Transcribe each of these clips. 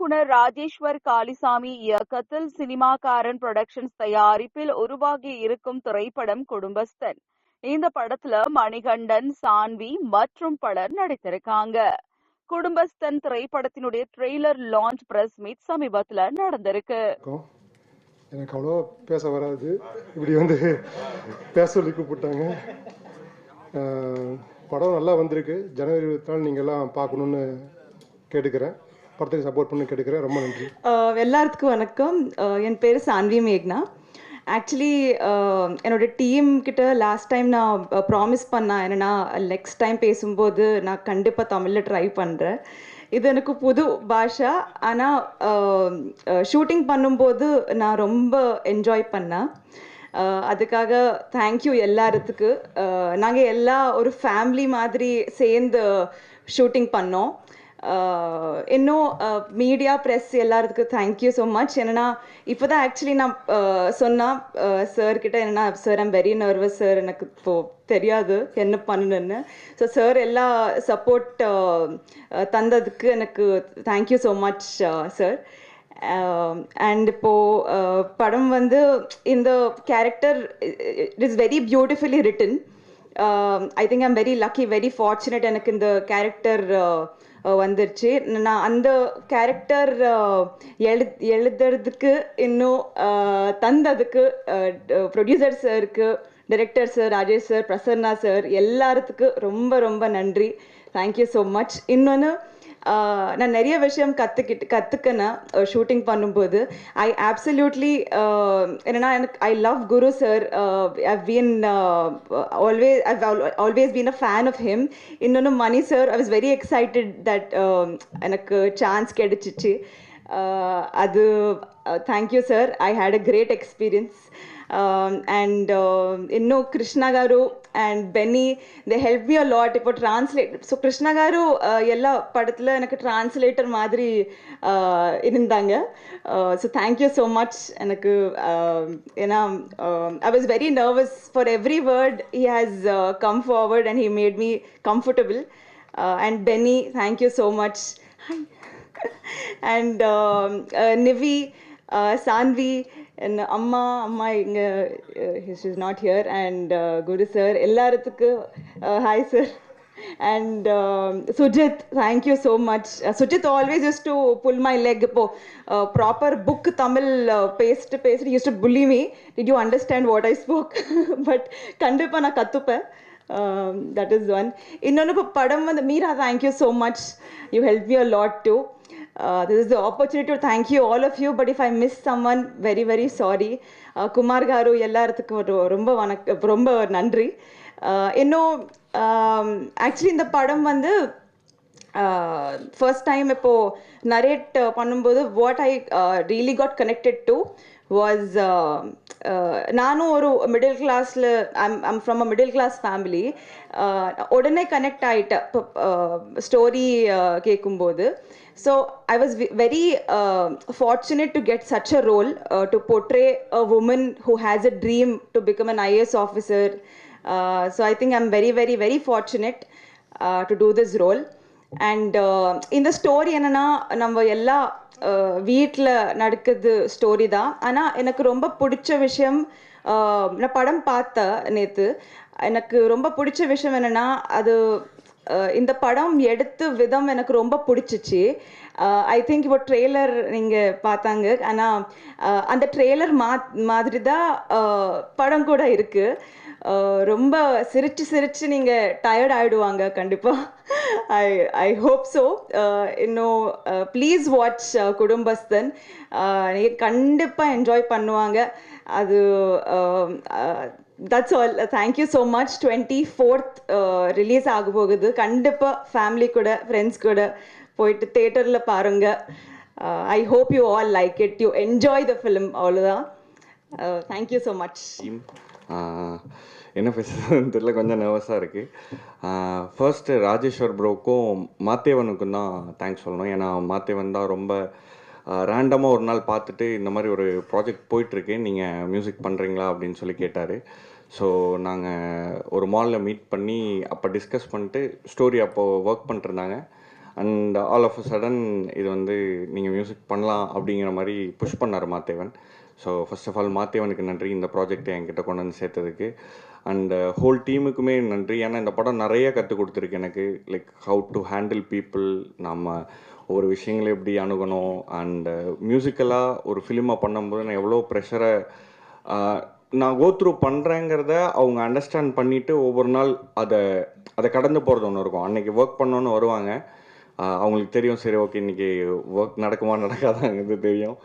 இயக்குனர் ராஜேஸ்வர் காளிசாமி இயக்கத்தில் சினிமாக்காரன் புரொடக்ஷன்ஸ் தயாரிப்பில் உருவாகி இருக்கும் திரைப்படம் குடும்பஸ்தன். இந்த படத்துல மணிகண்டன் சான்வி மற்றும் பலர் நடித்திருக்காங்க. குடும்பஸ்தன் திரைப்படத்தினுடைய ட்ரெய்லர் லான்ச் பிரஸ் மீட் சமீபத்துல நடந்திருக்கு. எனக்கு அவ்வளோ பேச வராது. இப்படி வந்து பேச சொல்லி கூப்பிட்டாங்க. படம் நல்லா வந்திருக்கு. ஜனவரி இருபத்தி நாலு நீங்கள்லாம் பார்க்கணுன்னு கேட்டுக்கிறேன். படத்துக்கு சப்போர்ட் பண்ணி கேட்டுக்கிறேன். ரொம்ப நன்றி. எல்லாத்துக்கும் வணக்கம். என் பேர் சான்வி மேக்னா. ஆக்சுவலி என்னோட டீம் கிட்ட லாஸ்ட் டைம் நான் ப்ராமிஸ் பண்ணேன் என்னன்னா நெக்ஸ்ட் டைம் பேசும்போது நான் கண்டிப்பாக தமிழில் ட்ரை பண்ணுறேன் இது எனக்கு புது பாஷா. ஆனால் ஷூட்டிங் பண்ணும்போது நான் ரொம்ப என்ஜாய் பண்ணேன். அதுக்காக தேங்க்யூ எல்லாத்துக்கு நாங்கள் எல்லா ஒரு ஃபேமிலி மாதிரி சேர்ந்து ஷூட்டிங் பண்ணோம். இன்னும் மீடியா ப்ரெஸ் எல்லாத்துக்கும் தேங்க்யூ ஸோ மச் என்னென்னா இப்போ தான் ஆக்சுவலி நான் சொன்னால் சார்கிட்ட சார் என்னன்னா sir I'm very nervous sir எனக்கு இப்போது தெரியாது என்ன பண்ணணுன்னு ஸோ சார் எல்லா சப்போர்ட் தந்ததுக்கு எனக்கு thank you so much sir and இப்போ படம் வந்து இந்த character it is very beautifully written I think I'm very lucky very fortunate எனக்கு இந்த கேரக்டர் uh, uh, வந்துருச்சு. நான் அந்த கேரக்டர் uh, எழு எழுதுறதுக்கு இன்னும் தந்ததுக்கு ப்ரொடியூசர் சாருக்கு director sir Rajesh sir Prasanna sir எல்லாத்துக்கும் ரொம்ப ரொம்ப நன்றி. தேங்க்யூ ஸோ மச் இன்னொன்று நான் நிறைய விஷயம் கற்றுக்கிட்டு கற்றுக்கினேன் ஷூட்டிங் பண்ணும்போது ஐ ஆப்சல்யூட்லி என்னன்னா எனக்கு I love Guru sir I've been always I've always been a fan of him இன்னொன்று Mani sir I was very excited that எனக்கு சான்ஸ் கிடைச்சிச்சு ஆஹ் அது thank you sir I had a great experience and ఎన్నో కృష్ణ గారు and Benny they help me a lot இப்போ translate so Krishna garu uh, எல்லா படத்தில் எனக்கு டிரான்ஸ்லேட்டர் மாதிரி uh, இருந்தாங்க ஸோ தேங்க்யூ ஸோ மச் எனக்கு uh, ஏன்னா I was very nervous for every word he has come forward and he made me comfortable and Benny thank you so much and Nivi Sanvi என் அம்மா அம்மா இங்கே his is not here and Guru sir எல்லாத்துக்கு hi sir and Sujith thank you so much Sujith always use to pull my leg இப்போ proper book Tamil பேசிட்டு பேசிட்டு use to pull me did you understand what I spoke but கண்டிப்பாக நான் கற்றுப்பேன் that is one இன்னொன்று இப்போ படம் வந்து Meera thank you so much you help you a lot too Uh, this is the opportunity to thank you all of you but if i miss someone very very sorry. Uh, Kumar garu எல்லாத்துக்கும் ஒரு ரொம்ப வணக்க ரொம்ப நன்றி. Uh, இன்னும் um, actually இந்த படம் வந்து uh, ஃபர்ஸ்ட் டைம் இப்போ நரேட் பண்ணும்போது what I really got connected to was நானும் ஒரு மிடில் கிளாஸில் I'm I'm from a middle class family உடனே கனெக்ட் ஆகிட்டேன் இப்போ ஸ்டோரி கேட்கும்போது so I was very fortunate to get such a role to portray a woman who has a dream to become an IAS officer so I think I'm very very very fortunate to do this role and இந்த story என்னன்னா நம்ம எல்லா uh, வீட்டில் நடக்குது story தான். ஆனால் எனக்கு ரொம்ப பிடிச்ச விஷயம் uh, நான் படம் பார்த்தேன் நேற்று எனக்கு ரொம்ப பிடிச்ச விஷயம் என்னென்னா அது uh, இந்த படம் எடுத்த விதம் எனக்கு ரொம்ப பிடிச்சிச்சு. ஐ திங்க் இப்போ ட்ரெய்லர் நீங்கள் பார்த்தாங்க. ஆனால் அந்த ட்ரெய்லர் மா மாதிரி தான் படம் கூட இருக்குது ரொம்ப சிரிச்சு சிரிச்சு நீங்கள் டயர்ட் ஆகிடுவாங்க கண்டிப்பாக ஐ ஐ ஹோப் ஸோ இன்னும் ப்ளீஸ் வாட்ச் குடும்பஸ்தன். நீங்கள் கண்டிப்பாக என்ஜாய் பண்ணுவாங்க. அது that's all thank you so much twenty fourth release ஆக போகுது. கண்டிப்பாக ஃபேமிலி கூட ஃப்ரெண்ட்ஸ் கூட போயிட்டு தேட்டரில் பாருங்கள் I hope you all like it you enjoy the film அவ்வளோதான் தேங்க்யூ ஸோ மச் என்ன பேசுறதுன்னு தெரியல கொஞ்சம் நர்வஸாக இருக்குது ஃபர்ஸ்ட்டு ராஜேஸ்வர் ப்ரோக்கும் மாத்தேவனுக்கும் தான் தேங்க்ஸ் சொல்லணும். ஏன்னா மாத்தேவன் தான் ரொம்ப ரேண்டமாக ஒரு நாள் பார்த்துட்டு இந்த மாதிரி ஒரு ப்ராஜெக்ட் போயிட்டுருக்கு. நீங்கள் மியூசிக் பண்ணுறீங்களா அப்படின்னு சொல்லி கேட்டார். ஸோ நாங்கள் ஒரு மாலில் மீட் பண்ணி அப்போ டிஸ்கஸ் பண்ணிட்டு ஸ்டோரி அப்போது work பண்ணிட்டுருந்தாங்க. And all of a sudden இது வந்து நீங்கள் மியூசிக் பண்ணலாம் அப்படிங்கிற மாதிரி புஷ் பண்ணார் Mathevan. So first of all மாத்தேவனுக்கு நன்றி. இந்த ப்ராஜெக்டை என்கிட்ட கொண்டு வந்து சேர்த்ததுக்கு. அண்ட் ஹோல் டீமுக்குமே நன்றி. ஏன்னா இந்த படம் நிறைய கற்றுக் கொடுத்துருக்கு எனக்கு. Like how to handle people நம்ம ஒவ்வொரு விஷயங்களை எப்படி அணுகணும். அண்ட் மியூசிக்கலாக uh, ஒரு ஃபிலிமாக பண்ணும்போது நான் எவ்வளோ ப்ரெஷரை uh, நான் கோத்ரூ பண்ணுறேங்கிறத அவங்க அண்டர்ஸ்டாண்ட் பண்ணிவிட்டு ஒவ்வொரு நாள் அதை அதை கடந்து போகிறது ஒன்று இருக்கும். அன்றைக்கி ஒர்க் பண்ணோன்னு வருவாங்க. Uh, அவங்களுக்கு தெரியும். சரி ஓகே இன்னைக்கு ஒர்க் நடக்குமா நடக்காதாங்கிறது தெரியும்.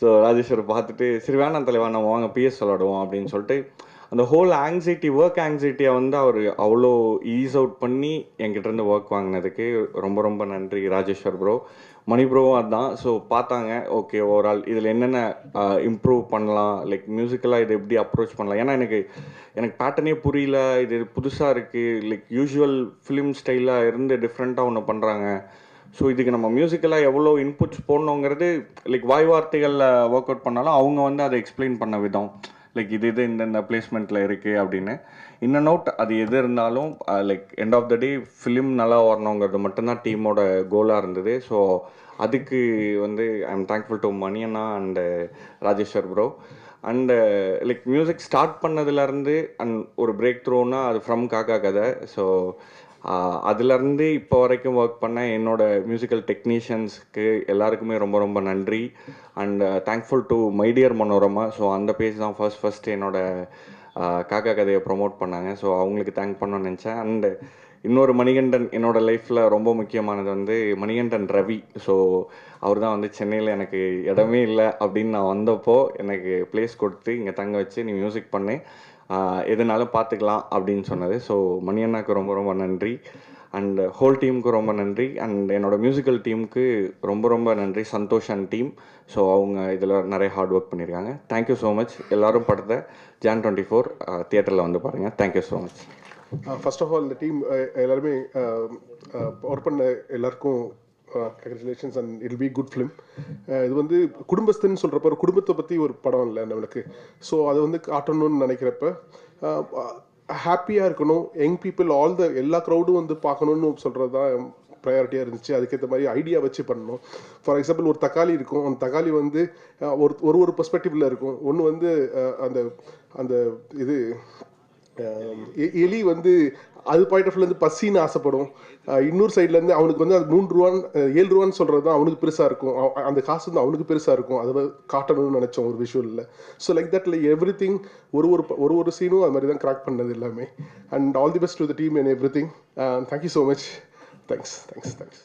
ஸோ ராஜேஸ்வர் பார்த்துட்டு சரி வேணாம் தலைவா நம்ம வாங்க பிஎஸ் விளாடுவோம் அப்படின்னு சொல்லிட்டு அந்த ஹோல் ஆங்ஸைட்டி ஒர்க் ஆங்ஸைட்டியை வந்து அவர் அவ்வளோ ஈஸ் அவுட் பண்ணி என்கிட்ட இருந்து ஒர்க் வாங்கினதுக்கு ரொம்ப ரொம்ப நன்றி ராஜேஸ்வர் ப்ரோ மணி ப்ரோவும் அதுதான் ஸோ பார்த்தாங்க. ஓகே ஓவரால் இதில் என்னென்ன இம்ப்ரூவ் பண்ணலாம்? லைக் மியூசிக்கலாக இதை எப்படி அப்ரோச் பண்ணலாம்? ஏன்னா எனக்கு எனக்கு பேட்டர்னே புரியல. இது புதுசாக இருக்குது லைக் யூஷுவல் ஃபிலிம் ஸ்டைலாக இருந்து டிஃப்ரெண்ட்டாக ஒன்று பண்ணுறாங்க ஸோ இதுக்கு நம்ம மியூசிக்கலாக எவ்வளோ இன்புட்ஸ் போடணுங்கிறது லைக் வாய் வார்த்தைகளில் ஒர்க் அவுட் பண்ணாலும் அவங்க வந்து அதை எக்ஸ்பிளைன் பண்ண விதம். லைக் இது இது இந்தந்த பிளேஸ்மெண்ட்டில் இருக்குது அப்படின்னு. இன்ன நோட் அது எது இருந்தாலும் like end of the day film நல்லா வரணுங்கிறது மட்டும்தான் டீமோட கோலாக இருந்தது. ஸோ அதுக்கு வந்து I am thankful to மணியண்ணா and Rajeshwar bro and like music start பண்ணதுலேருந்து அண்ட் ஒரு பிரேக் த்ரோனா அது ஃப்ரம் காக்கா கதை. ஸோ அதுலேருந்து இப்போ வரைக்கும் ஒர்க் பண்ண என்னோட மியூசிக்கல் டெக்னீஷியன்ஸ்க்கு எல்லாருக்குமே ரொம்ப ரொம்ப நன்றி. And thankful to my dear Manorama so அந்த பேஜ் தான் ஃபர்ஸ்ட் ஃபர்ஸ்ட் என்னோட காக்கா கதையை ப்ரொமோட் பண்ணாங்க. ஸோ அவங்களுக்கு தேங்க் பண்ணணும்னு நினச்சேன். அண்டு இன்னொரு மணிகண்டன் என்னோட லைஃப்பில் ரொம்ப முக்கியமானது வந்து மணிகண்டன் ரவி. ஸோ அவர் தான் வந்து சென்னையில் எனக்கு இடமே இல்லை அப்படின்னு நான் வந்தப்போ எனக்கு ப்ளேஸ் கொடுத்து இங்கே தங்க வச்சு நீ மியூசிக் பண்ணு. எதுனாலும் பார்த்துக்கலாம் அப்படின்னு சொன்னது. ஸோ மணியண்ணாக்கு ரொம்ப ரொம்ப நன்றி. அண்ட் ஹோல் டீமுக்கு ரொம்ப நன்றி. அண்ட் என்னோடய மியூசிக்கல் டீமுக்கு ரொம்ப ரொம்ப நன்றி. சந்தோஷ் அண்ட் டீம் ஸோ அவங்க இதில் நிறைய ஹார்ட் ஒர்க் பண்ணியிருக்காங்க தேங்க்யூ ஸோ மச் எல்லாரும் படத்தை ஜான் டுவெண்ட்டி ஃபோர் தியேட்டரில் வந்து பாருங்கள் thank you so much first of all இந்த டீம் எல்லாருமே ஒர்க் பண்ண எல்லாருக்கும் congratulations and it be good film இது வந்து குடும்பஸ்தன் சொல்கிறப்ப ஒரு குடும்பத்தை பற்றி ஒரு படம் இல்லை நம்மளுக்கு ஸோ அதை வந்து காட்டணும்னு நினைக்கிறப்ப uh, ஹாப்பியாக இருக்கணும் யங் பீப்புள் ஆல் த எல்லா க்ரௌடும் வந்து பார்க்கணுன்னு சொல்கிறது தான் ப்ரையாரிட்டியாக இருந்துச்சு. அதுக்கேற்ற மாதிரி ஐடியா வச்சு பண்ணணும். ஃபார் எக்ஸாம்பிள் ஒரு தக்காளி இருக்கும். அந்த தக்காளி வந்து uh, ஒரு ஒரு ஒரு பெர்ஸ்பெக்டிவில் இருக்கும். ஒன்று வந்து uh, அந்த அந்த இது எலி வந்து அது பாயிண்ட் ஆஃப் இருந்து பசின்னு ஆசைப்படும். இன்னொரு சைட்லேருந்து அவனுக்கு வந்து அது மூணு ரூபான்னு ஏழு ரூபான்னு சொல்கிறது தான் அவனுக்கு பெருசாக இருக்கும். அந்த காசு வந்து அவனுக்கு பெருசாக இருக்கும். அதை காட்டணும்னு நினச்சோம் ஒரு விஷுவலில் so like that like everything ஒரு ஒரு ப- ஒரு ஒரு சீனும் அது மாதிரி தான் கிராக் பண்ணது எல்லாமே. And all the best to the team and everything thank you so much thanks thanks thanks